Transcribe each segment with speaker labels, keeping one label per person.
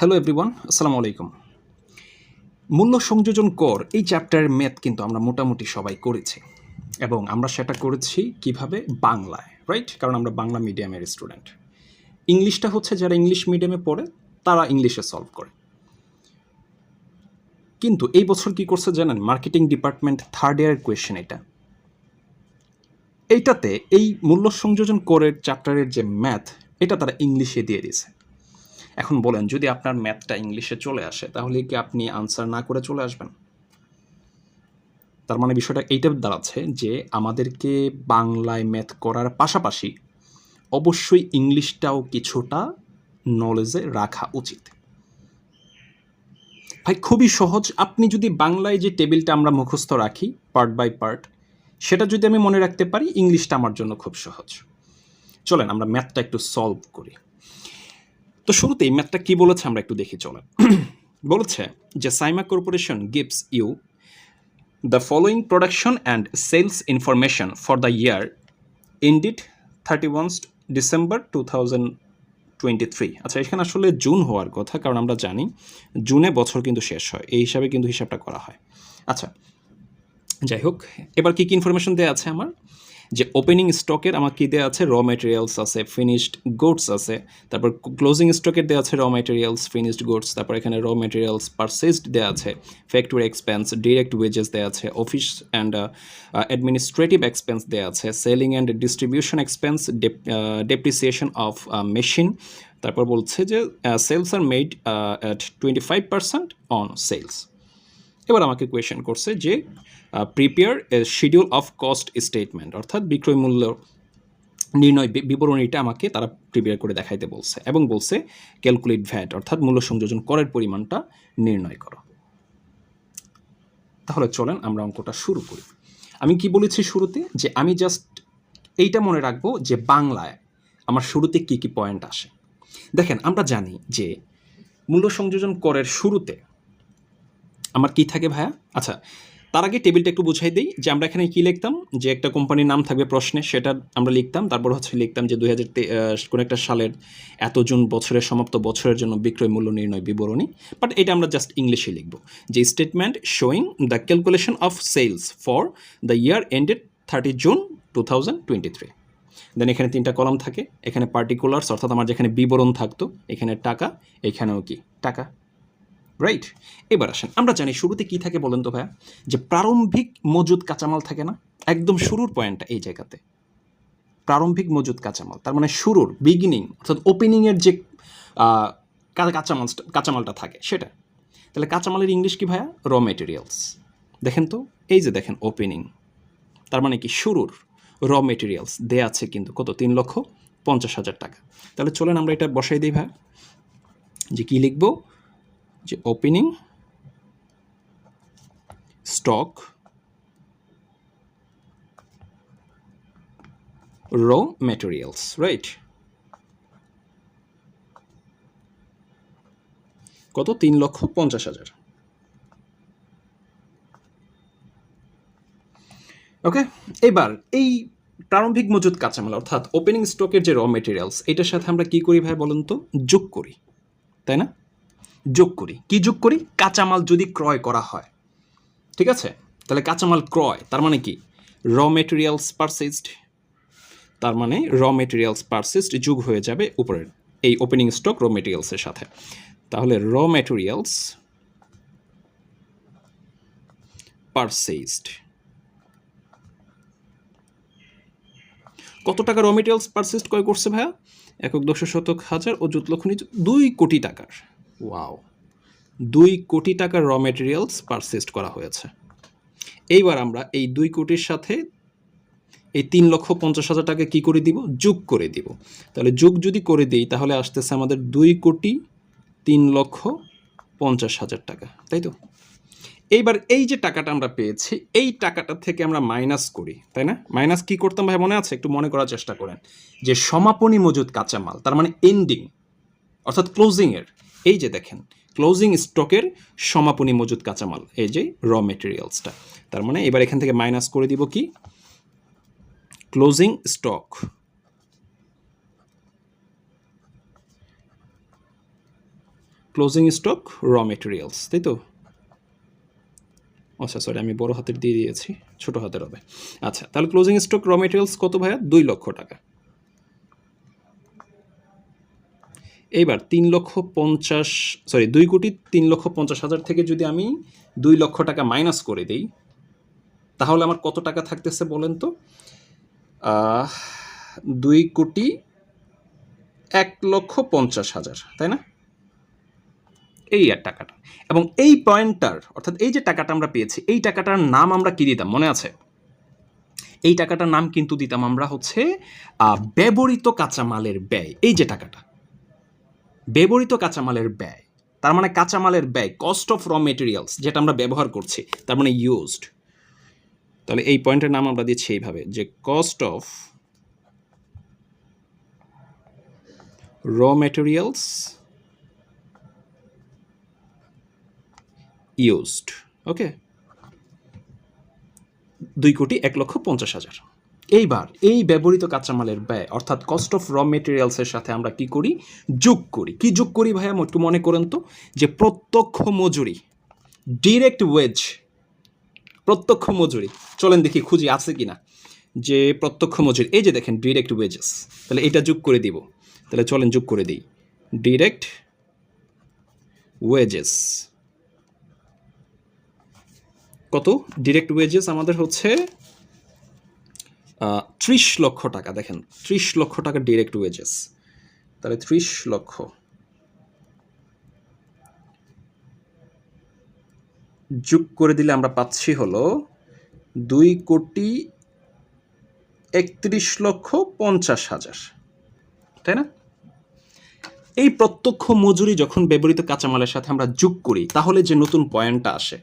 Speaker 1: Hello everyone আসসালামু আলাইকুম মূল্য সংযোজন কর, এই চ্যাপ্টারের ম্যাথ কিন্তু আমরা মোটামুটি সবাই করেছি। এবং আমরা সেটা করেছি কীভাবে? বাংলায় রাইট কারণ আমরা বাংলা মিডিয়ামের স্টুডেন্ট ইংলিশটা হচ্ছে যারা ইংলিশ মিডিয়ামে পড়ে, তারা ইংলিশে সলভ করে। কিন্তু এই বছর কি করছে জানেন? মার্কেটিং ডিপার্টমেন্ট থার্ড ইয়ারের কোয়েশ্চেন এটা। এইটাতে এই মূল্য সংযোজন করের চ্যাপ্টারের যে ম্যাথ এটা তারা ইংলিশে দিয়ে দিয়েছে। এখন বলেন, যদি আপনার ম্যাথটা ইংলিশে চলে আসে, তাহলে কি আপনি আনসার না করে চলে আসবেন? তার মানে বিষয়টা এইটা দাঁড়াচ্ছে যে আমাদেরকে বাংলায় ম্যাথ করার পাশাপাশি অবশ্যই ইংলিশটাও কিছুটা নলেজে রাখা উচিত। ভাই, খুবই সহজ। আপনি যদি বাংলায় যে টেবিলটা আমরা মুখস্থ রাখি পার্ট বাই পার্ট সেটা যদি আমি মনে রাখতে পারি, ইংলিশটা আমার জন্য খুব সহজ। চলেন, আমরা ম্যাথটা একটু সলভ করি। তো শুরুতেই ম্যাথটা কি বলেছে আমরা একটু দেখি, চলেন। বলেছে যে Saima corporation gives you the following production and sales information for the year ended thirty one December two thousand twenty three. আচ্ছা এখানে আসলে জুন হওয়ার কথা, কারণ আমরা জানি জুনে বছর কিন্তু শেষ হয়, এই হিসাবে কিন্তু হিসাবটা করা হয়। আচ্ছা যাই হোক, এবার কী কী ইনফরমেশন দেওয়া আছে আমার? যে ওপেনিং স্টকের আমার কী দেওয়া আছে? র মেটেরিয়ালস আছে ফিনিশড গুডস আছে। তারপর ক্লোজিং স্টকের দেওয়া আছে র মেটেরিয়ালস ফিনিশড গুডস তারপর এখানে র মেটেরিয়ালস পারচেসড দেওয়া আছে। ফ্যাক্টরি এক্সপেন্স ডিরেক্ট ওয়েজেস দেওয়া আছে। অফিস অ্যান্ড অ্যাডমিনিস্ট্রেটিভ এক্সপেন্স দেওয়া আছে। Selling and distribution expense depreciation of machine তারপর বলছে যে sales are made at twenty five percent on sales এবার আমাকে কোয়েশ্চেন করছে যে prepare a schedule of cost statement অর্থাৎ বিক্রয় মূল্য নির্ণয় বিবরণীটা আমাকে তারা প্রিপেয়ার করে দেখাইতে বলছে এবং বলছে ক্যালকুলেট ভ্যাট অর্থাৎ মূল্য সংযোজন করের পরিমাণটা নির্ণয় করো। তাহলে চলেন আমরা অঙ্কটা শুরু করি। আমি কি বলেছি শুরুতে? যে আমি জাস্ট এইটা মনে রাখব যে বাংলায় আমার শুরুতে কি কি পয়েন্ট আসে। দেখেন, আমরা জানি যে মূল্য সংযোজন করের শুরুতে আমার কি থাকে ভাইয়া? আচ্ছা তার আগে টেবিলটা একটু বুঝাই দিই যে আমরা এখানে কি লিখতাম? যে একটা কোম্পানির নাম থাকবে প্রশ্নে, সেটা আমরা লিখতাম। তারপর হচ্ছে লিখতাম যে দুই হাজার কোনো একটা সালের এত জুন বছরের, সমাপ্ত বছরের জন্য বিক্রয় মূল্য নির্ণয় বিবরণী। বাট এটা আমরা জাস্ট ইংলিশে লিখব। যে statement showing the calculation of sales for the year ended thirty June two thousand twenty three then এখানে তিনটা কলাম থাকে। এখানে পার্টিকুলার্স অর্থাৎ আমার যেখানে বিবরণ থাকতো, এখানে টাকা, এখানেও কি? টাকা। রাইট এবার আসেন, আমরা জানি শুরুতে কি থাকে বলেন তো ভাইয়া? যে প্রারম্ভিক মজুদ কাঁচামাল থাকে না? একদম শুরুর পয়েন্টটা এই জায়গাতে। প্রারম্ভিক মজুদ কাঁচামাল, তার মানে শুরুর বিগিনিং অর্থাৎ ওপেনিংয়ের যে কাঁচামাল কাঁচামালটা থাকে, সেটা। তাহলে কাঁচামালের ইংলিশ কি ভাইয়া? র মেটেরিয়ালস দেখেন তো, এই যে দেখেন ওপেনিং তার মানে কি শুরুর র মেটেরিয়ালস দেয়া আছে কিন্তু কত? তিন লক্ষ পঞ্চাশ হাজার টাকা। তাহলে চলেন আমরা এটা বসাই দিই ভাই যে কি লিখব? যে opening stock raw materials right কত? তিন লক্ষ পঞ্চাশ হাজার। ওকে এবার এই প্রারম্ভিক মজুদ কাঁচামাল, অর্থাৎ ওপেনিং স্টকের যে র মেটেরিয়ালস এটার সাথে আমরা কি করি ভাই বলুন তো? যোগ করি, তাই না? যোগ করি। কি যোগ করি? কাঁচামাল যদি ক্রয় করা হয়। ঠিক আছে? তাহলে কাঁচামাল ক্রয়, তার মানে কি? র মেটেরিয়ালস পারচেসড তার মানে র মেটেরিয়ালস পারচেসড যোগ হয়ে যাবে উপরের, এই ওপেনিং স্টক র মেটেরিয়ালসের সাথে। তাহলে র মেটেরিয়ালস পারচেসড কত টাকা র মেটেরিয়ালস পারচেসড ক্রয় করছে ভাইয়া? একক দশ শতক হাজার ও জুত লক্ষ দুই কোটি টাকার। ওয়াও দুই কোটি টাকার র মেটেরিয়ালস পারচেসড করা হয়েছে। এইবার আমরা এই দুই কোটির সাথে এই তিন লক্ষ পঞ্চাশ হাজার টাকা কী করে দিব? যোগ করে দিব। তাহলে যোগ যদি করে দিই, তাহলে আসতেছে আমাদের দুই কোটি তিন লক্ষ পঞ্চাশ হাজার টাকা, তাই তো? এইবার এই যে টাকাটা আমরা পেয়েছি, এই টাকাটা থেকে আমরা মাইনাস করি, তাই না? মাইনাস কি করতাম ভাই, মনে আছে? একটু মনে করার চেষ্টা করেন। যে সমাপনী মজুদ কাঁচামাল, তার মানে এন্ডিং অর্থাৎ ক্লোজিংয়ের এই যে দেখেন ক্লোজিং স্টকের সমাপনী মজুদ কাঁচামাল, এই যে র মেটেরিয়ালসটা তার মানে এবার এখান থেকে মাইনাস করে দিব কি? Closing stock closing stock raw materials তাই তো? আচ্ছা সরি আমি বড় হাতের দিয়ে দিয়েছি, ছোট হাতের হবে। আচ্ছা তাহলে ক্লোজিং স্টক র মেটেরিয়ালস কত ভাইয়া? দুই লক্ষ টাকা। এইবার তিন লক্ষ পঞ্চাশ সরি দুই কোটি তিন লক্ষ পঞ্চাশ হাজার থেকে যদি আমি দুই লক্ষ টাকা মাইনাস করে দিই, তাহলে আমার কত টাকা থাকতেছে বলেন তো? দুই কোটি এক লক্ষ পঞ্চাশ হাজার, তাই না? এই আর টাকাটা। এবং এই পয়েন্টটার, অর্থাৎ এই যে টাকাটা আমরা পেয়েছি, এই টাকাটার নাম আমরা কী দিতাম? মনে আছে? এই টাকাটার নাম কিন্তু দিতাম আমরা হচ্ছে ব্যবহৃত কাঁচামালের ব্যয়। এই যে টাকাটা। ব্যবহৃত কাঁচামালের ব্যয়। তার মানে কাঁচামালের ব্যয় কস্ট অফ র মেটেরিয়ালস যেটা আমরা ব্যবহার করছি, তার মানে ইউজড তাহলে এই পয়েন্টের নাম আমরা দিচ্ছি এইভাবে, যে cost of raw materials used okay দুই কোটি এক লক্ষ পঞ্চাশ হাজার। এইবার এই ব্যবহৃত কাঁচামালের ব্যয়, অর্থাৎ কস্ট অফ র মেটেরিয়ালসের সাথে আমরা কি করি? যোগ করি। কি যোগ করি ভাইয়া? একটু মনে করেন তো। যে প্রত্যক্ষ মজুরি ডিরেক্ট ওয়েজ প্রত্যক্ষ মজুরি। চলেন দেখি খুঁজি আছে কি না যে প্রত্যক্ষ মজুরি, এই যে দেখেন ডিরেক্ট ওয়েজেস তাহলে এটা যোগ করে দিব। তাহলে চলেন যোগ করে দিই। ডিরেক্ট ওয়েজেস কত? ডিরেক্ট ওয়েজেস আমাদের হচ্ছে ত্রিশ লক্ষ টাকা, দেখেন, ত্রিশ লক্ষ টাকা ডিরেক্ট ওয়েজেস তাহলে ত্রিশ লক্ষ। যোগ করে দিলে আমরা পাচ্ছি হলো দুই কোটি একত্রিশ লক্ষ পঞ্চাশ হাজার। তাই না? এই প্রত্যক্ষ মজুরি যখন ব্যবহৃত কাঁচামালের সাথে আমরা যোগ করি, তাহলে যে নতুন পয়েন্টটা আসে,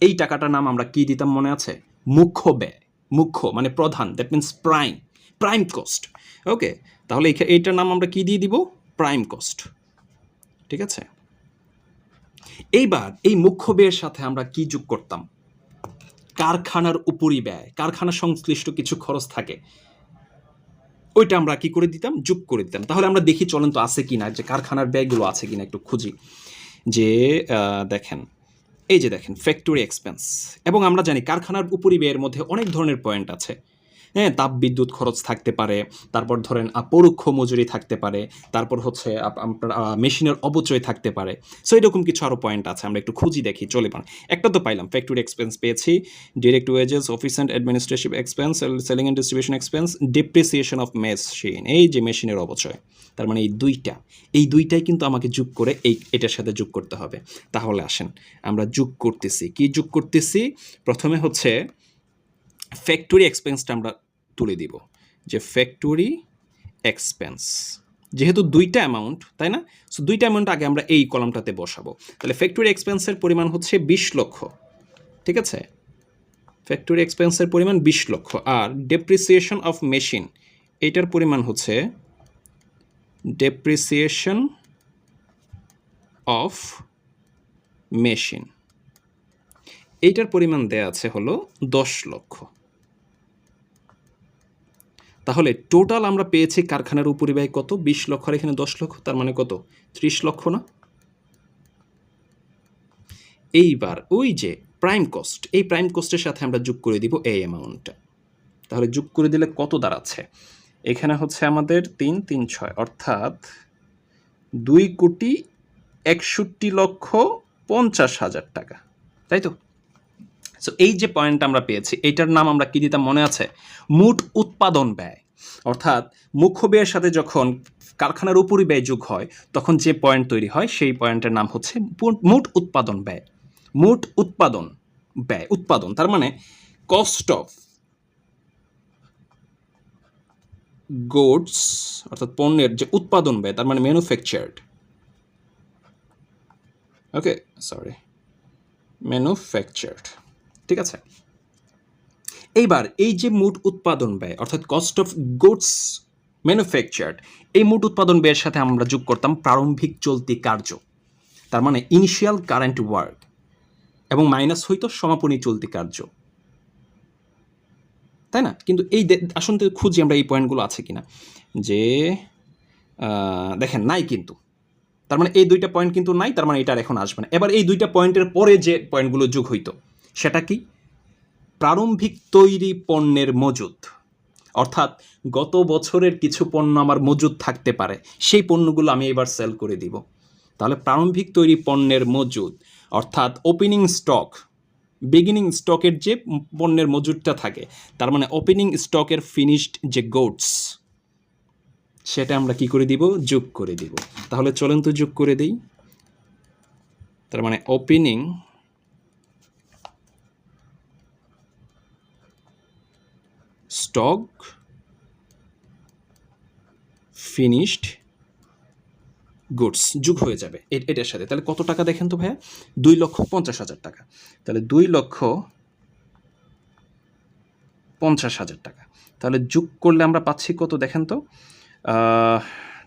Speaker 1: এই টাকাটার নাম আমরা কি দিতাম মনে আছে? মুখ্য ব্যয়। মুখ্য মানে প্রধান that means prime prime cost okay তাহলে এইটার নাম আমরা কি দিয়ে দিব? প্রাইম কস্ট ঠিক আছে? এইবার এই মুখ্য ব্যয়ের সাথে আমরা কি যোগ করতাম? কারখানার উপরই ব্যয়, কারখানা সংশ্লিষ্ট কিছু খরচ থাকে। ওইটা আমরা কি করে দিতাম? যোগ করে দিতাম। তাহলে আমরা দেখি চলেন তো আছে কিনা, যে কারখানার ব্যয়গুলো আছে কিনা একটু খুঁজি। যে দেখেন এই যে দেখেন ফ্যাক্টরি এক্সপেন্স এবং আমরা জানি কারখানার উপরি ব্যয়ের মধ্যে অনেক ধরনের পয়েন্ট আছে। হ্যাঁ তাপ বিদ্যুৎ খরচ থাকতে পারে। তারপর ধরেন পরোক্ষ মজুরি থাকতে পারে। তারপর হচ্ছে, আপ- আপনার মেশিনের অবচয় থাকতে পারে। সো এরকম কিছু আরও পয়েন্ট আছে, আমরা একটু খুঁজি দেখি, চলে পান একটা তো পাইলাম ফ্যাক্টরি এক্সপেন্স পেয়েছি direct wages office and administrative expense selling and distribution expense depreciation of machine এই যে মেশিনের অবচয় তার মানে এই দুইটা, এই দুইটাই কিন্তু আমাকে যোগ করে এই, এটার সাথে যোগ করতে হবে। তাহলে আসেন, আমরা যোগ করতেছি। কি যোগ করতেছি? প্রথমে হচ্ছে ফ্যাক্টরি এক্সপেন্সটা আমরা তুলে দিব। যে ফ্যাক্টরি এক্সপেন্স যেহেতু দুইটা অ্যামাউন্ট তাই না? সো দুইটা অ্যামাউন্ট আগে আমরা এই কলামটাতে বসাবো। তাহলে ফ্যাক্টরি এক্সপেন্সের পরিমাণ হচ্ছে বিশ লক্ষ। ঠিক আছে? ফ্যাক্টরি এক্সপেন্সের পরিমাণ বিশ লক্ষ। আর ডেপ্রিসিয়েশন অফ মেশিন এটার পরিমাণ হচ্ছে ডেপ্রিসিয়েশন অফ মেশিন এইটার পরিমাণ দেয়া আছে হলো দশ লক্ষ। তাহলে টোটাল আমরা পেয়েছি কারখানার উপরিব্যয় কত? বিশ লক্ষ আর এখানে দশ লক্ষ, তার মানে কত? ত্রিশ লক্ষ না? এইবার ওই যে প্রাইম কস্ট এই প্রাইম কস্টের সাথে আমরা যোগ করে দিব এই অ্যামাউন্টটা তাহলে যোগ করে দিলে কত দাঁড়াচ্ছে? এখানে হচ্ছে আমাদের তিন তিন, ছয়, অর্থাৎ দুই কোটি একষট্টি লক্ষ পঞ্চাশ হাজার টাকা, তাই তো? সো এই যে পয়েন্ট আমরা পেয়েছি এইটার নাম আমরা কি দিতাম মনে আছে? মোট উৎপাদন ব্যয়। অর্থাৎ মুখ্য ব্যয়ের সাথে যখন কারখানার উপরই ব্যয় যোগ হয়, তখন যে পয়েন্ট তৈরি হয়, সেই পয়েন্টের নাম হচ্ছে মোট উৎপাদন ব্যয়। মোট উৎপাদন ব্যয়, উৎপাদন, তার মানে কস্ট অফ গুডস অর্থাৎ পণ্যের যে উৎপাদন ব্যয়, তার মানে ম্যানুফ্যাকচার্ড ওকে সরি ম্যানুফ্যাকচার্ড ঠিক আছে? এইবার এই যে মোট উৎপাদন ব্যয়, অর্থাৎ কস্ট অফ গুডস ম্যানুফ্যাকচার্ড এই মোট উৎপাদন ব্যয়ের সাথে আমরা যোগ করতাম প্রারম্ভিক চলতি কার্য, তার মানে ইনিশিয়াল কারেন্ট ওয়ার্ক এবং মাইনাস হইতো সমাপনী চলতি কার্য। তাই না? কিন্তু এই আসুন খুঁজি আমরা এই পয়েন্টগুলো আছে কিনা। যে দেখেন, নাই কিন্তু। তার মানে এই দুইটা পয়েন্ট কিন্তু নাই, তার মানে এটা এখন আসবে না। এবার এই দুইটা পয়েন্টের পরে যে পয়েন্টগুলো যোগ হইতো সেটা কি? প্রারম্ভিক তৈরি পণ্যের মজুদ। অর্থাৎ গত বছরের কিছু পণ্য আমার মজুদ থাকতে পারে, সেই পণ্যগুলো আমি এবার সেল করে দিব। তাহলে প্রারম্ভিক তৈরি পণ্যের মজুদ, অর্থাৎ ওপেনিং স্টক বিগিনিং স্টকের যে পণ্যের মজুদটা থাকে, তার মানে ওপেনিং স্টকের ফিনিশড যে গোটস সেটা আমরা কি করে দিব? যোগ করে দিব। তাহলে চলেন তো যোগ করে দিই। তার মানে ওপেনিং স্টক ফিনিশড গুডস যুগ হয়ে যাবে এটার সাথে। তাহলে কত টাকা দেখেন তো ভাইয়া? দুই লক্ষ পঞ্চাশ হাজার টাকা। তাহলে দুই লক্ষ পঞ্চাশ হাজার টাকা। তাহলে যোগ করলে আমরা পাচ্ছি কত দেখেন তো?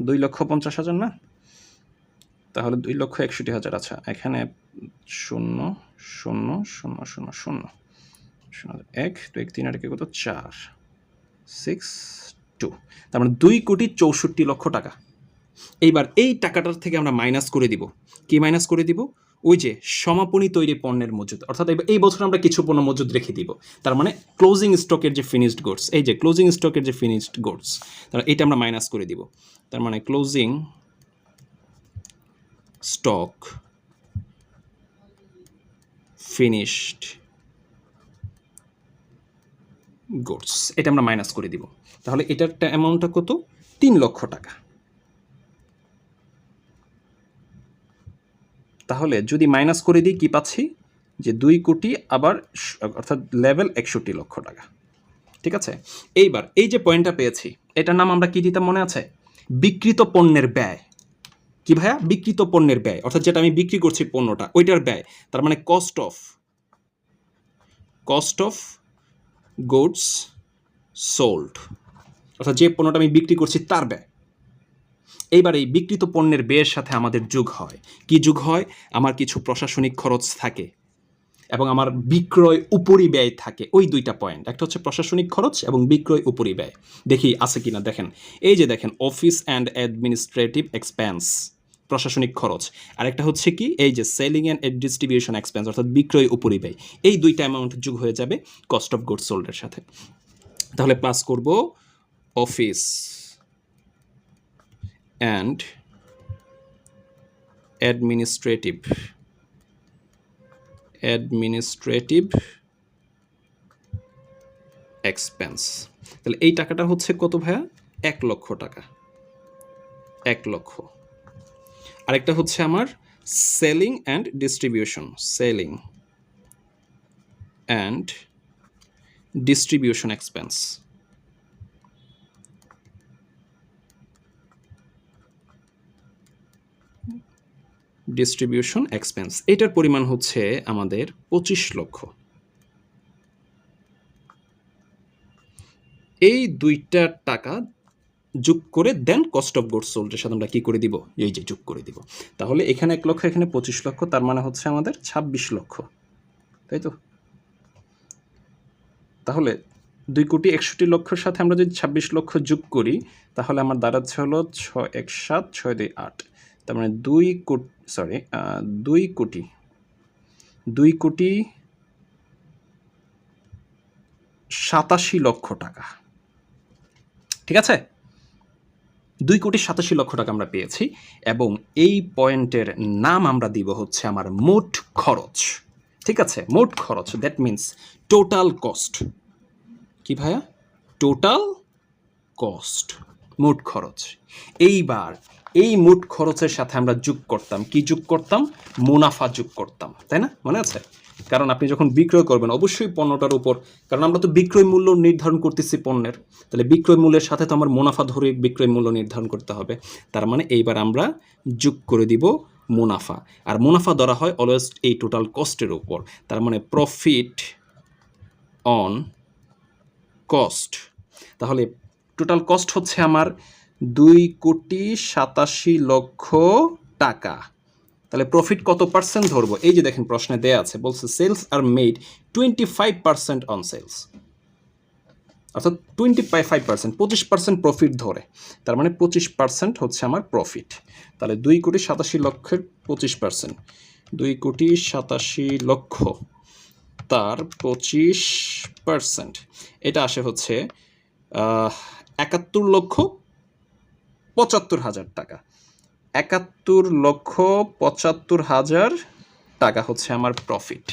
Speaker 1: দুই লক্ষ পঞ্চাশ হাজার না? তাহলে দুই লক্ষ একষট্টি হাজার। আচ্ছা এখানে শূন্য শূন্য শূন্য শূন্য শূন্য শূন্য এক দু এক, তিন আর একে, কত? চার। Six two. তার মানে দুই কোটি চৌষট্টি লক্ষ টাকা। এইবার এই টাকাটার থেকে আমরা মাইনাস করে দিব। কি মাইনাস করে দিব? ওই যে সমাপনী তৈরি পণ্যের মজুদ। অর্থাৎ এই বছর আমরা কিছু পণ্য মজুদ রেখে দিব। তার মানে ক্লোজিং স্টকের যে ফিনিশড গুডস এই যে ক্লোজিং স্টকের যে ফিনিশড গুডস তার এটা আমরা মাইনাস করে দিব। তার মানে ক্লোজিং স্টক ফিনিশড গুডস এটা আমরা মাইনাস করে দিব। তাহলে এটার অ্যামাউন্টটা কত? তিন লক্ষ টাকা। তাহলে যদি মাইনাস করে দিই, কি পাচ্ছি? যে দুই কোটি আবার অর্থাৎ লেভেল একষট্টি লক্ষ টাকা। ঠিক আছে? এইবার এই যে পয়েন্টটা পেয়েছি, এটার নাম আমরা কি দিতাম মনে আছে? বিকৃত পণ্যের ব্যয়। কি ভাইয়া? বিকৃত পণ্যের ব্যয়। অর্থাৎ যেটা আমি বিক্রি করছি পণ্যটা, ওইটার ব্যয়। তার মানে cost of cost of goods sold অর্থাৎ যে পণ্যটা আমি বিক্রি করছি তার ব্যয়। এইবার এই বিকৃত পণ্যের ব্যয়ের সাথে আমাদের যুগ হয়। কি যুগ হয়? আমার কিছু প্রশাসনিক খরচ থাকে এবং আমার বিক্রয় উপরি ব্যয় থাকে। ওই দুইটা পয়েন্ট একটা হচ্ছে প্রশাসনিক খরচ এবং বিক্রয় উপরি ব্যয়। দেখি আছে কিনা? দেখেন। এই যে দেখেন অফিস অ্যান্ড অ্যাডমিনিস্ট্রেটিভ এক্সপেন্স প্রশাসনিক খরচ। আরেকটা হচ্ছে কি, এই যে সেলিং অ্যান্ড ডিস্ট্রিবিউশন এক্সপেন্স অর্থাৎ বিক্রয় ব্যয় এই দুইটা অ্যামাউন্ট যোগ হয়ে যাবে কস্ট অফ গুডস সোল্ডের সাথে। তাহলে প্লাস করব office and administrative administrative expense তাহলে এই টাকাটা হচ্ছে কত ভাইয়া? এক লক্ষ টাকা। এক লক্ষ। আরেকটা হচ্ছে আমার selling and distribution selling and distribution expense distribution expense এটার পরিমাণ হচ্ছে আমাদের পঁচিশ লক্ষ। এই দুইটা টাকা যোগ করে দেন কস্ট অফ গুডস সোল্ডের সাথে আমরা কী করে দিব? এই যে যোগ করে দিব। তাহলে এখানে এক লক্ষ, এখানে পঁচিশ লক্ষ, তার মানে হচ্ছে আমাদের ছাব্বিশ লক্ষ। তাই তো? তাহলে দুই কোটি একষট্টি লক্ষর সাথে আমরা যদি ছাব্বিশ লক্ষ যোগ করি, তাহলে আমার দাঁড়াচ্ছে হলো ছয় এক সাত, ছয় দুই আট। তার মানে দুই কোটি সরি দুই কোটি দুই কোটি সাতাশি লক্ষ টাকা। ঠিক আছে? দুই কোটি সাতাশি লক্ষ টাকা আমরা পেয়েছি এবং এই পয়েন্টের নাম আমরা দিব হচ্ছে আমার মোট খরচ। ঠিক আছে? মোট খরচ দ্যাট মিন্স টোটাল কস্ট কি ভাইয়া? টোটাল কস্ট মোট খরচ। এইবার এই মোট খরচের সাথে আমরা যোগ করতাম, কি যোগ করতাম? মুনাফা যোগ করতাম, তাই না? মনে আছে? কারণ আপনি যখন বিক্রয় করবেন, অবশ্যই পণ্যটার উপর, কারণ আমরা তো বিক্রয় মূল্য নির্ধারণ করতেছি পণ্যের, তাহলে বিক্রয় মূল্যের সাথে তো আমার মুনাফা ধরে বিক্রয় মূল্য নির্ধারণ করতে হবে। তার মানে এইবার আমরা যোগ করে দিব মুনাফা, আর মুনাফা ধরা হয় অলওয়েজ এই টোটাল কস্টের উপর। তার মানে প্রফিট অন কস্ট তাহলে টোটাল কস্ট হচ্ছে আমার দুই কোটি সাতাশি লক্ষ টাকা। তাহলে প্রফিট কত পার্সেন্ট ধরবো? এই যে দেখেন প্রশ্নে দেয়া আছে, বলছে sales are made twenty five percent on sales অর্থাৎ টোয়েন্টি ফাইভ পার্সেন্ট পঁচিশ পার্সেন্ট প্রফিট ধরে। তার মানে পঁচিশ পার্সেন্ট হচ্ছে আমার প্রফিট তাহলে দুই কোটি সাতাশি লক্ষের পঁচিশ পার্সেন্ট দুই কোটি সাতাশি লক্ষ, তার পঁচিশ পার্সেন্ট এটা আসে হচ্ছে একাত্তর লক্ষ পঁচাত্তর হাজার টাকা। একাত্তর লক্ষ পঁচাত্তর হাজার টাকা হচ্ছে আমার প্রফিট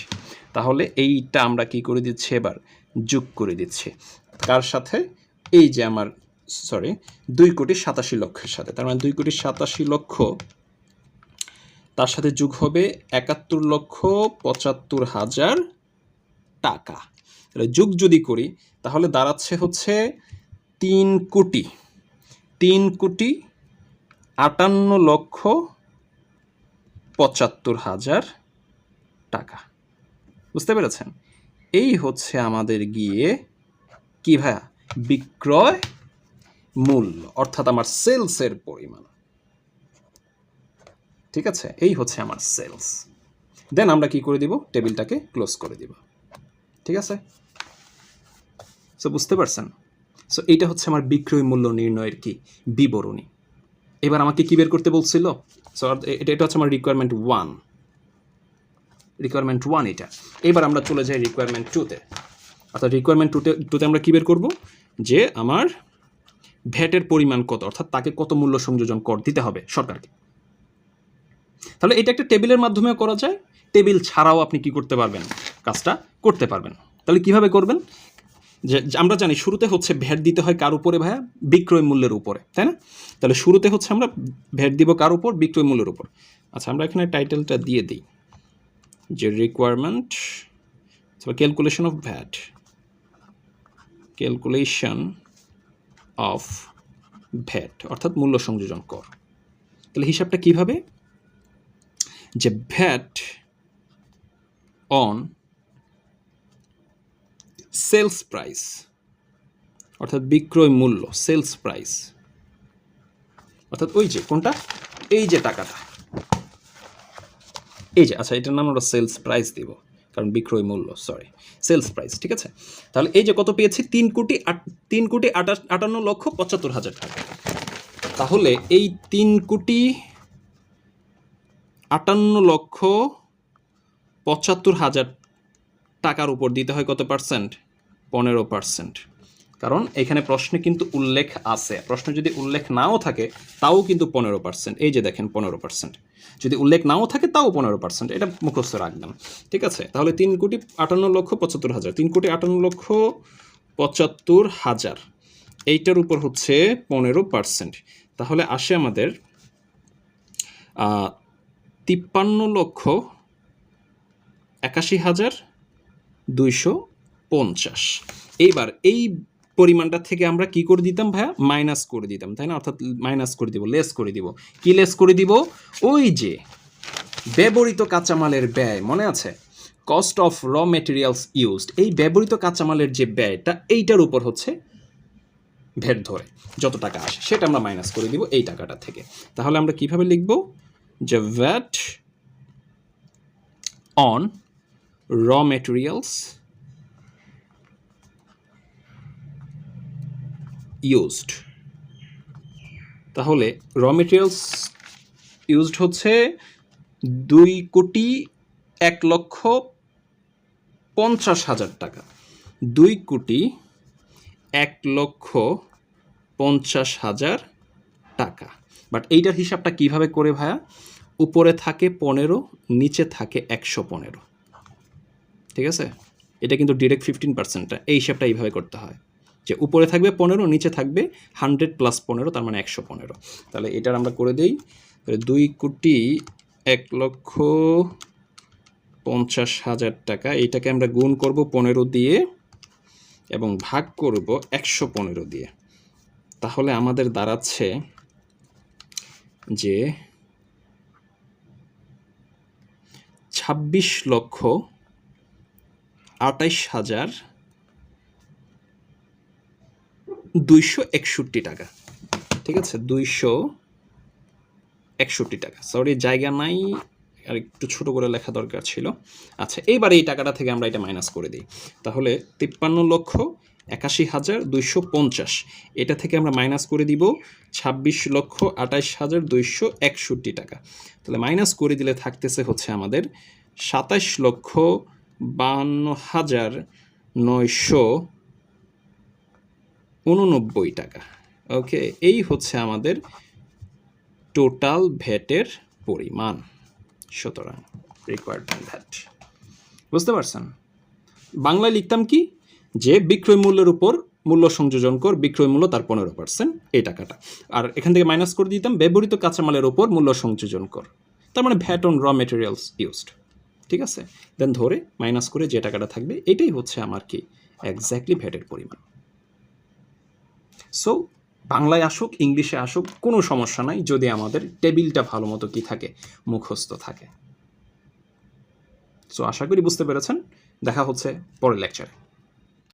Speaker 1: তাহলে এইটা আমরা কি করে দিচ্ছি এবার? যোগ করে দিচ্ছি। কার সাথে? এই যে আমার সরি দুই কোটি সাতাশি লক্ষের সাথে। তার মানে দুই কোটি সাতাশি লক্ষ, তার সাথে যোগ হবে একাত্তর লক্ষ পঁচাত্তর হাজার টাকা। তাহলে যোগ যদি করি, তাহলে দাঁড়াচ্ছে হচ্ছে তিন কোটি তিন কোটি আটান্ন লক্ষ পঁচাত্তর হাজার টাকা। বুঝতে পেরেছেন? এই হচ্ছে আমাদের গিয়ে কি ভাইয়া? বিক্রয় মূল্য, অর্থাৎ আমার সেলসের পরিমাণ। ঠিক আছে? এই হচ্ছে আমার সেলস দেন আমরা কি করে দিব? টেবিলটাকে ক্লোজ করে দিব। ঠিক আছে? সো বুঝতে পারছেন? সো এইটা হচ্ছে আমার বিক্রয় মূল্য নির্ণয়ের কি বিবরণী। এবার আমাকে কি বের করতে বলছিল? সো এটা এটা হচ্ছে আমার রিকোয়ারমেন্ট ওয়ান রিকোয়ারমেন্ট ওয়ান এটা। এবার আমরা চলে যাই রিকোয়ারমেন্ট টুতে অর্থাৎ রিকোয়ারমেন্ট টুতে টুতে আমরা কী বের করব? যে আমার ভ্যাটের পরিমাণ কত, অর্থাৎ তাকে কত মূল্য সংযোজন কর দিতে হবে সরকারকে। তাহলে এটা একটা টেবিলের মাধ্যমেও করা যায়। টেবিল ছাড়াও আপনি কি করতে পারবেন? কাজটা করতে পারবেন। তাহলে কীভাবে করবেন? আমরা জানি শুরুতে হচ্ছে ভ্যাট দিতে হয় কার উপরে ভাইয়া? বিক্রয় মূল্যের উপরে, তাই না? তাহলে শুরুতে হচ্ছে আমরা ভ্যাট দিব কার উপর? বিক্রয় মূল্যের উপর। আচ্ছা আমরা এখানে টাইটেলটা দিয়ে দিই। যে requirement calculation of VAT calculation of VAT অর্থাৎ মূল্য সংযোজন কর। তাহলে হিসাবটা কীভাবে? যে ভ্যাট অন সেলস প্রাইস, অর্থাৎ বিক্রয় মূল্য, সেলস প্রাইস। অর্থাৎ ওই যে কোনটা? এই যে টাকাটা। এই যে আচ্ছা এটার নাম আমরা সেলস প্রাইস দিব, কারণ বিক্রয় মূল্য সরি সেলস প্রাইস, ঠিক আছে? তাহলে এই যে কত পেয়েছি? তিন কোটি তিন কোটি আটান্ন লক্ষ পঁচাত্তর হাজার টাকা। তাহলে এই তিন কোটি আটান্ন লক্ষ পঁচাত্তর হাজার টাকার উপর দিতে হয় কত পার্সেন্ট? পনেরো পার্সেন্ট। কারণ এখানে প্রশ্নে কিন্তু উল্লেখ আছে। প্রশ্ন যদি উল্লেখ নাও থাকে, তাও কিন্তু পনেরো পার্সেন্ট। এই যে দেখেন, পনেরো পার্সেন্ট। যদি উল্লেখ নাও থাকে, তাও পনেরো পার্সেন্ট। এটা মুখস্থ রাখবেন ঠিক আছে? তাহলে তিন কোটি আটান্ন লক্ষ পঁচাত্তর হাজার। তিন কোটি আটান্ন লক্ষ পঁচাত্তর হাজার। এইটার উপর হচ্ছে পনেরো পার্সেন্ট। তাহলে আসে আমাদের তিপ্পান্ন লক্ষ একাশি হাজার দুইশো পঞ্চাশ। এইবার এই পরিমাণটা থেকে আমরা কি করে দিতাম ভাইয়া? মাইনাস করে দিতাম, তাই না? অর্থাৎ মাইনাস করে দিব লেস করে দিব। কি লেস করে দিব? ওই যে ব্যবহৃত কাঁচামালের ব্যয়, মনে আছে? Cost of raw materials used এই ব্যবহৃত কাঁচামালের যে ব্যয়টা, এইটার উপর হচ্ছে ভ্যাট ধরে, যত টাকা আসে, সেটা আমরা মাইনাস করে দিব এই টাকাটা থেকে। তাহলে আমরা কীভাবে লিখব? যে VAT on raw materials used তাহলে র মেটেরিয়ালস ইউজড হচ্ছে দুই কোটি এক লক্ষ পঞ্চাশ হাজার টাকা। দুই কোটি এক লক্ষ পঞ্চাশ হাজার টাকা। বাট এইটার হিসাবটা কীভাবে করে ভায়া উপরে থাকে পনেরো, নিচে থাকে একশো পনেরো। ঠিক আছে? এটা কিন্তু ডিরেক্ট ফিফটিন পার্সেন্টটা এই হিসাবটা এইভাবে করতে হয়। যে উপরে থাকবে পনেরো, নিচে থাকবে হান্ড্রেড প্লাস পনেরো, তার মানে একশো পনেরো। তাহলে এটার আমরা করে দিই। দুই কোটি এক লক্ষ পঞ্চাশ হাজার টাকা। এটাকে আমরা গুণ করব পনেরো দিয়ে এবং ভাগ করব একশো পনেরো দিয়ে। তাহলে আমাদের দাঁড়াচ্ছে যে ছাব্বিশ লক্ষ আটাইশ হাজার দুইশো একষট্টি টাকা। ঠিক আছে? দুইশো একষট্টি টাকা। সরি জায়গা নাই, আর একটু ছোট করে লেখা দরকার ছিল। আচ্ছা এইবার এই টাকাটা থেকে আমরা এটা মাইনাস করে দিই। তাহলে তিপ্পান্ন লক্ষ একাশি হাজার দুইশো পঞ্চাশ। এটা থেকে আমরা মাইনাস করে দিব ছাব্বিশ লক্ষ আঠাইশ হাজার দুইশো একষট্টি টাকা। তাহলে মাইনাস করে দিলে থাকতেছে হচ্ছে আমাদের সাতাইশ লক্ষ বান্ন হাজার নয়শো উননব্বই টাকা। ওকে, এই হচ্ছে আমাদের টোটাল ভ্যাটের পরিমাণ। সুতরাং রিকোয়ারমেন্ট ভ্যাট বুঝতে পারছেন? বাংলায় লিখতাম কি? যে বিক্রয় মূল্যের উপর মূল্য সংযোজন কর, বিক্রয় মূল্য তার পনেরো পার্সেন্ট এই টাকাটা। আর এখান থেকে মাইনাস করে দিতাম, ব্যবহৃত কাঁচামালের উপর মূল্য সংযোজন কর। তার মানে VAT on raw materials used ঠিক আছে? দেন ধরে মাইনাস করে যে টাকাটা থাকবে, এটাই হচ্ছে আমার কি? একজ্যাক্টলি ভ্যাটের পরিমাণ। সো বাংলায় আসুক, ইংলিশে আসুক, কোনো সমস্যা নাই, যদি আমাদের টেবিলটা ভালো মতো কী থাকে, মুখস্থ থাকে। সো আশা করি বুঝতে পেরেছেন। দেখা হচ্ছে পরের লেকচারে